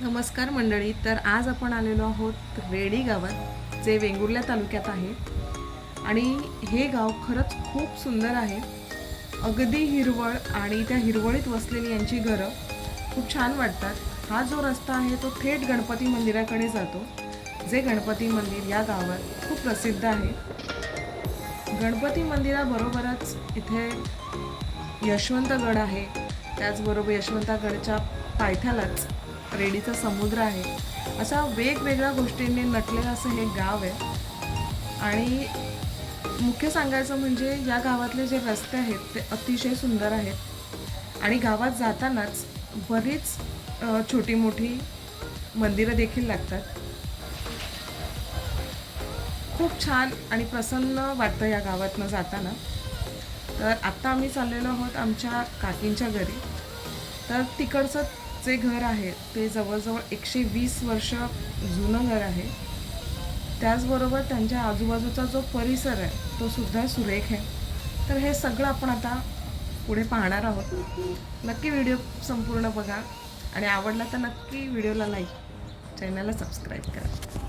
नमस्कार मंडळी तर आज आपण आलेलो आहोत रेडी गावात जे वेंगुर्ल्या तालुक्यात आहे. आणि हे गाव खरंच खूप सुंदर आहे. अगदी हिरवळ आणि त्या हिरवळीत वसलेली यांची घरं खूप छान वाटतात. हा जो रस्ता आहे तो थेट गणपती मंदिराकडे जातो जे गणपती मंदिर या गावात खूप प्रसिद्ध आहे. गणपती मंदिराबरोबरच इथे यशवंतगड आहे. त्याचबरोबर यशवंतगडच्या पायथ्यालाच रेडीचा समुद्र आहे. अशा वेगवेगळ्या गोष्टींनी नटलेलं असं हे गाव आहे. आणि मुख्य सांगायचं म्हणजे या गावातले जे रस्ते आहेत ते अतिशय सुंदर आहेत. आणि गावात जातानाच बरीच छोटी मोठी मंदिरं देखील लागतात. खूप छान आणि प्रसन्न वाटतं या गावातनं जाताना. तर आत्ता आम्ही चाललेलो आहोत आमच्या काकींच्या घरी. तर तिकडचं जे घर आहे ते जवळजवळ एकशे वीस वर्ष जुनं घर आहे. त्याचबरोबर त्यांच्या आजूबाजूचा जो परिसर आहे तो सुद्धा सुरेख आहे. तर हे सगळं आपण आता पुढे पाहणार आहोत. नक्की व्हिडिओ संपूर्ण बघा आणि आवडला तर नक्की व्हिडिओला लाईक चॅनलला सबस्क्राईब करा.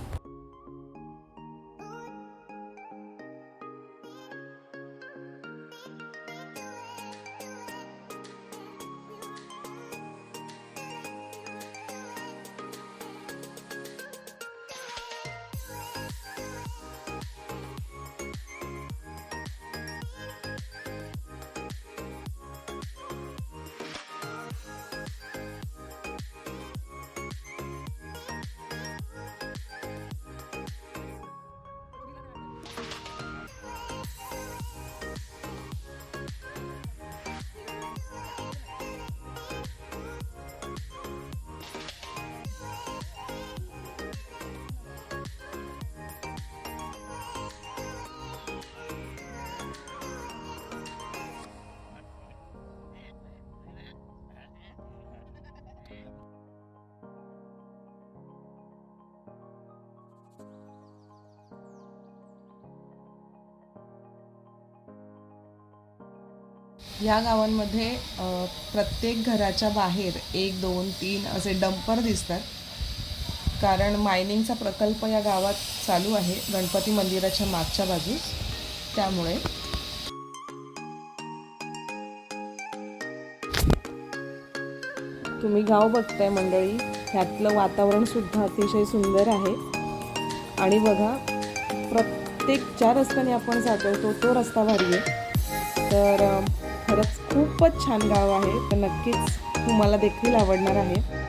या गावांमध्ये प्रत्येक घराच्या बाहेर एक दोन तीन असे डंपर दिसतात. कारण मायनिंगचा प्रकल्प या गावात चालू आहे गणपती मंदिराच्या मागच्या बाजूस. त्यामुळे तुम्ही गाव बघताय मंडळी ह्यातलं वातावरण सुद्धा अतिशय सुंदर आहे. आणि बघा प्रत्येक ज्या रस्त्याने आपण जातो तो तो रस्ता भारी आहे. तर खरंच खूपच छान गाव आहे. तर नक्कीच तुम्हाला देखील आवडणार आहे.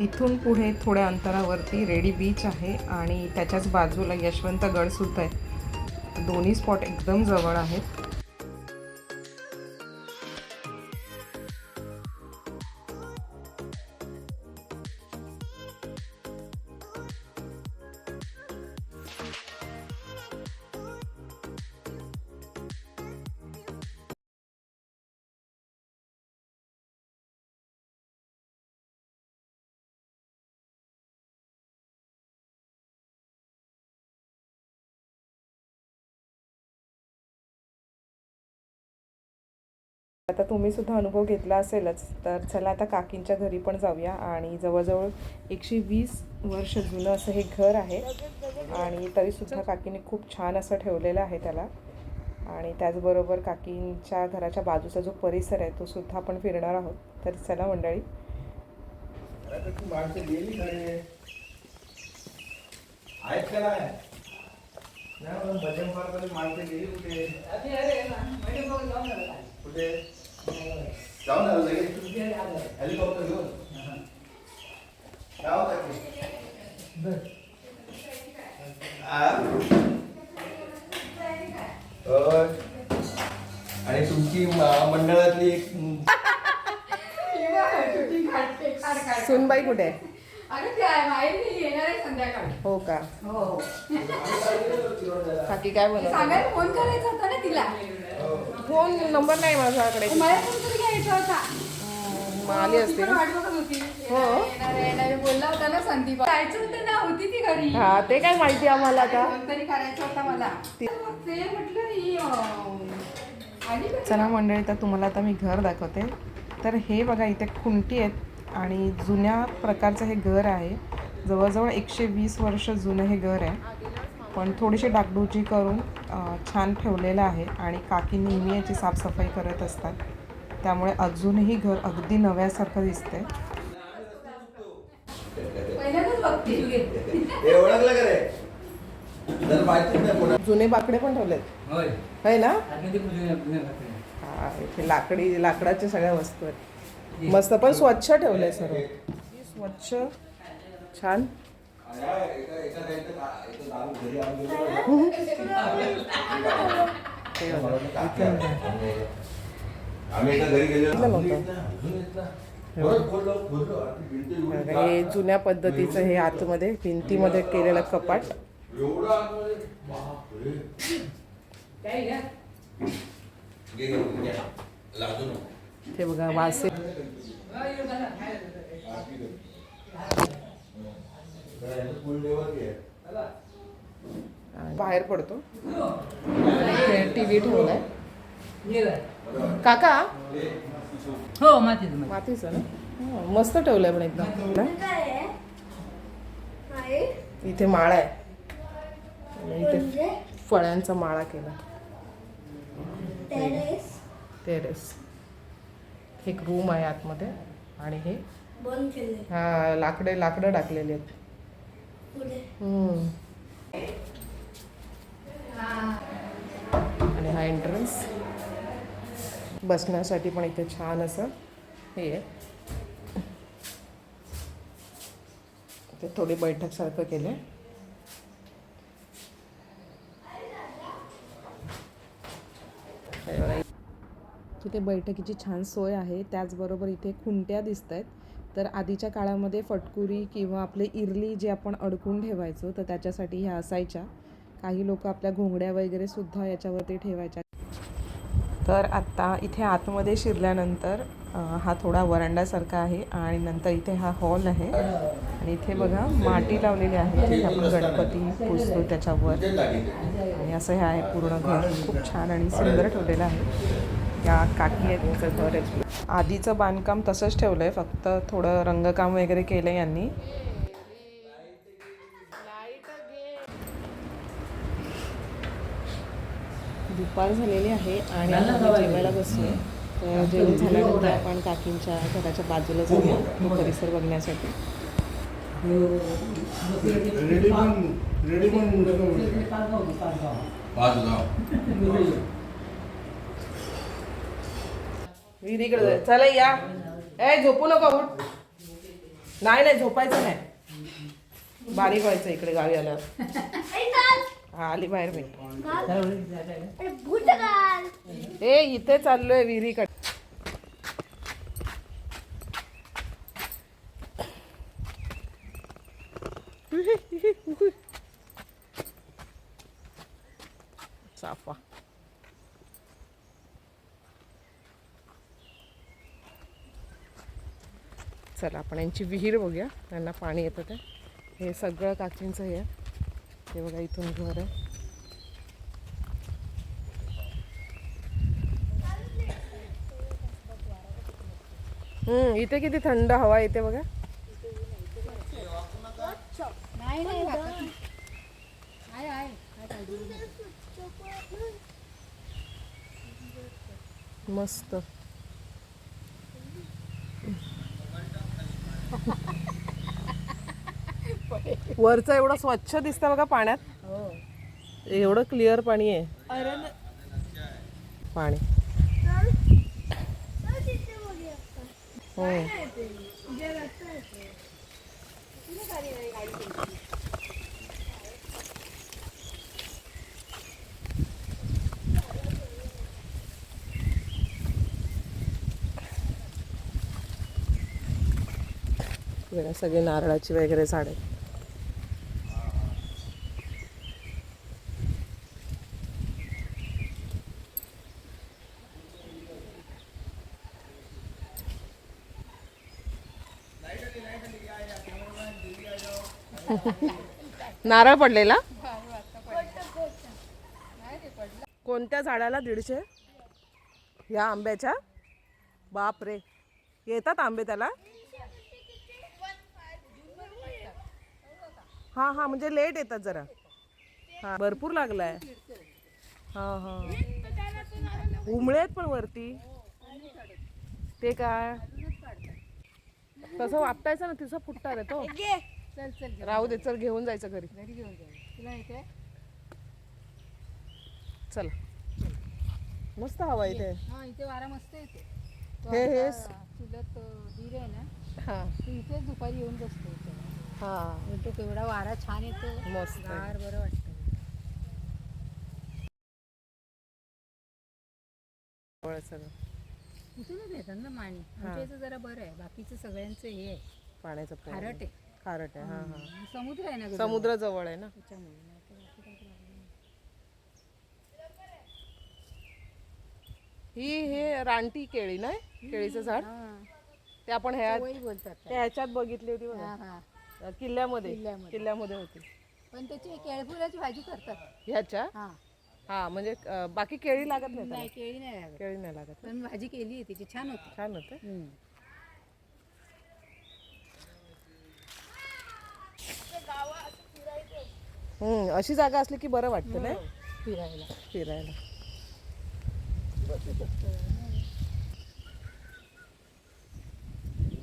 इथून पुढे थोड्या अंतरावरती रेडी बीच आहे आणि त्याच्याच बाजूला यशवंतगडसुद्धा आहे. दोन्ही स्पॉट एकदम जवळ आहेत. आता तुम्ही सुद्धा अनुभव घेतला असेलच तर चला आता काकींच्या घरी पण जाऊया. आणि जवळजवळ एकशे वीस वर्ष जुनं असं हे घर आहे. आणि तरीसुद्धा काकीने खूप छान असं ठेवलेलं आहे त्याला. आणि त्याचबरोबर काकींच्या घराच्या बाजूचा जो परिसर आहे तो सुद्धा आपण फिरणार आहोत. तर चला मंडळी. माणसं गेली कुठे जाऊन आलो लगेच हेलिकॉप्टर घेऊन. काय होतं. आणि तुमची मंडळातली एक सुनबाई कुठे? आहे अगं ते आहे, माहेरी येणार आहे संध्याकाळी. हो का? हो काकी काय बोलत सांगायला फोन करायचा होता ना तिला. फोन नंबर नाही माझ्याकडे. मला फोन तरी घ्यायचा होता. मग आली असते ती पण ना. वाट बघत होती. हो. येणार येणार. बोलला होता ना संदीप. जायचं होतं ना होती ती घरी. हा ते काय माहिती आम्हाला आता. फोन तरी करायचा होता मला. ती- मग ते म्हटलं ही अं, आली का? चला मंडळी तर तुम्हाला आता मी घर दाखवते. तर हे बघा इथे खुंटी आहेत आणि जुन्या प्रकारचं हे घर आहे. जवळजवळ एकशे वीस वर्ष जुनं हे घर आहे. पण थोडीशी डागडुजी करून छान ठेवलेलं आहे आणि काकी नेहमी याची साफसफाई करत असतात. त्यामुळे अजूनही घर अगदी नव्यासारखं दिसतंय. जुने बाकडे पण ठेवलेत. होय. आहे ना. हा लाकडी लाकडाच्या सगळ्या वस्तू आहेत. मस्त पण स्वच्छ ठेवलंय सर्व. स्वच्छ छान. हे जुन्या पद्धतीचं हे आतमध्ये भिंतीमध्ये केलेलं कपाट. ते बघा वासे बाहेर पडतो. टी व्ही ठेवलाय. काका? हो मातीच माती मातीचं ना? हा, मस्त ठेवलंय पण एकदम? इथे माळा आहे. आणि इथे फळ्यांचा माळा केला. टेरेस. एक रूम आहे आतमध्ये. आणि हे बंद केले हा लाकडे लाकडं टाकलेली आहेत. आणि हा एंट्रन्स बसण्यासाठी पण इथे छान असं हे आहे. इथे थोडी बैठकसारखं केलं तिथे बैठकीची छान सोय आहे. त्याचबरोबर इथे खुंट्या दिसत आहेत तर आधीच्या काळामध्ये फटकुरी किंवा आपले इरली जे आपण अडकून ठेवायचो तर त्याच्यासाठी ह्या असायच्या. काही लोक आपल्या घोंगड्या वगैरे सुद्धा याच्यावरती ठेवायच्या. तर आत्ता इथे आतमध्ये शिरल्यानंतर हा थोडा वरांडासारखा आहे आणि नंतर इथे हा हॉल आहे. आणि इथे बघा माटी लावलेली आहे. तिथे आपण गणपती पुसतो त्याच्यावर. आणि असं हे आहे पूर्ण घर. खूप छान आणि सुंदर ठेवलेलं आहे. या काकी आहेत त्यांचं घर आहे. आधीचं बांधकाम तसंच ठेवलं आहे फक्त थोडं रंगकाम वगैरे केलं यांनी. दुपार झालेली आहे आणि आम्ही जेवायला बसलो तर जेवण झाल्यानंतर आपण काकींच्या घराच्या बाजूला जाऊया. तो परिसर बघण्यासाठी. रेडी पण रेडी पण बाजूला विहिरीकडे जाय. चला या. ए झोपू नका उठ. नाही नाही झोपायचं नाही. बारीक व्हायचं इकडे गावी आल्यावर. हा आली बाहेर मी ए इथे चाललोय विहिरीकडे. चला आपण यांची विहीर बघूया. त्यांना पाणी येतं ते. हे सगळं काकींचं हे. आहे. हे बघा इथून घर आहे. हम्म इथे किती थंड हवा येते बघा. मस्त. वरचं एवढं स्वच्छ दिसतं बघा पाण्यात. एवढं क्लिअर पाणी आहे. पाणी. हो. सगळे नारळाची वगैरे झाडे नारळ पडलेला? कोणत्या झाडाला दीडशे? ह्या आंब्याच्या? बाप रे येतात आंबे त्याला? हा हा म्हणजे लेट येतात जरा. हा भरपूर लागलाय. हा हा. उमळे आहेत पण वरती. ते काय? तसं वापटायचं ना तिचा फुटणार आहे तो. चल चल राहू दे चल घेऊन जायचं घरी. घरी घेऊन जाऊ. तुला येते चला. मस्त हवा इथे. हा इथे वारा मस्त येते तो हे- हे. चुलत दीर आहे ना हा. तू इथेच दुपारी येऊन बसतो इथे. हा. तो केवढा वारा छान येतो. मस्त आहे. गार बरं वाटतं. जवळ सगळं. इथूनच येतात ना माणी आमच्या इथं जरा बरं आहे. बाकीचं सगळ्यांचं हे आहे. पाण्याचं. खारट आहे. खारट आहे हा हा समुद्र आहे ना गं समुद्र जवळ आहे ना जवळ. त्याच्यामुळे नाहीतर बाकी काही problem नाही. ही हे रानटी केळी नाही केळीचं झाड हा. ते आपण ह्या बोलतात त्या. ह्याच्यात बघितली होती हा. किल्ल्यामध्ये किल्ल्यामध्ये. किल्ल्यामध्ये होती पण त्याची केळफुलाची भाजी करतात ह्याच्या हा हा म्हणजे अं, बाकी केळी लागत नाही त्याला. नाही केळी नाही लागत केळी नाही लागत पण भाजी केली आहे त्याची छान होती छान होते हम्म. हम्म अशी जागा असली की बरं वाटतं नाही? फिरायला. फिरायला.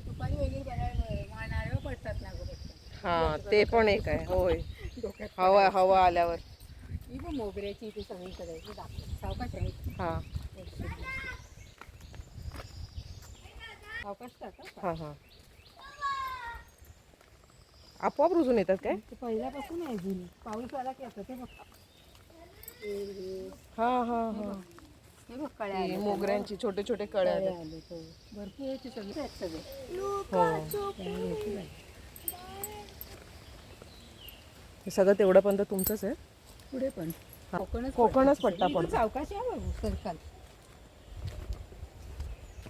दुपारी वगैरे बघायला पडतात ना गं. हा ते पण एक आहे होय. डोक्यात हवा हवा आल्यावर. ही पण मोगऱ्याची इथे सगळीकडे इथे दाखव. सावकाश आहे. हा. सावकाश टाका हा हा. आपोआप रुजून येतात काय? पहिल्यापासून आहे जुनी. पाऊस आला की असं ते बघ हे हे- हा. हा हा हे बघ कळ्या ही आल्या. मोगऱ्यांची छोटे छोटे कळ्या. आले भरपूर आहे ते सगळे आहेत सगळे. हो. भरपूर. हे सगळं तेवढं पण तुमचंच आहे. पुढे पण. हा. कोकणच कोकणच पट्टा इकडे पडतो सावकाश आहे बाबू सरकार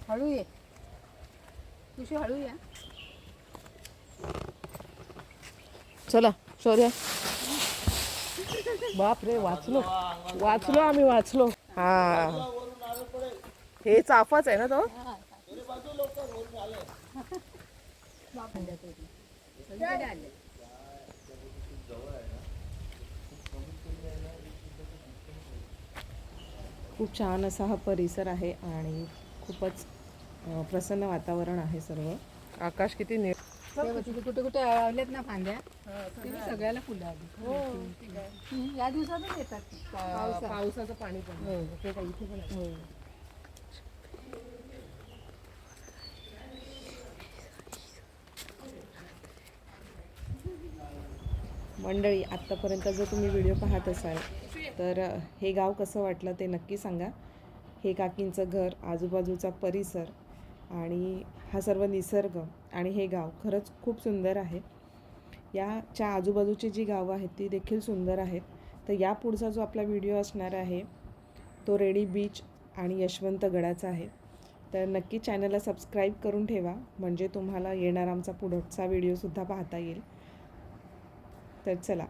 हळू ये. तुझी हळू या. चला शौर्य. बाप रे वाचलो. वाचलो आम्ही वाचलो. हा. हे चाफाच आहे ना तो? खूप छान असा हा परिसर आहे आणि खूपच प्रसन्न वातावरण आहे सर्व. आकाश किती निळ तेव्हा तिथे कुठे कुठे आल्यात ना फांद्या ते मी सगळ्याला फुलं आली हम्म, या दिवसातच येतात ती. पावसात. पावसाचं पाणी पण हो, ते काय इथे पण आहे. मंडळी आत्तापर्यंत जर तुम्ही व्हिडिओ पाहत असाल तर अ, हे गाव कसं वाटलं ते नक्की सांगा हे काकींचं घर आजूबाजूचा परिसर आणि हा सर्व निसर्ग आणि हे गाव खरंच खूप सुंदर आहे. याच्या आजूबाजूची जी गावं आहेत ती देखील सुंदर आहेत. तर या पुढचा जो आपला व्हिडिओ असणार आहे तो रेडी बीच आणि यशवंत गडाचा आहे. तर नक्की चॅनलला सबस्क्राईब करून ठेवा म्हणजे तुम्हाला येणार आमचा पुढचा व्हिडिओसुद्धा पाहता येईल. तर चला.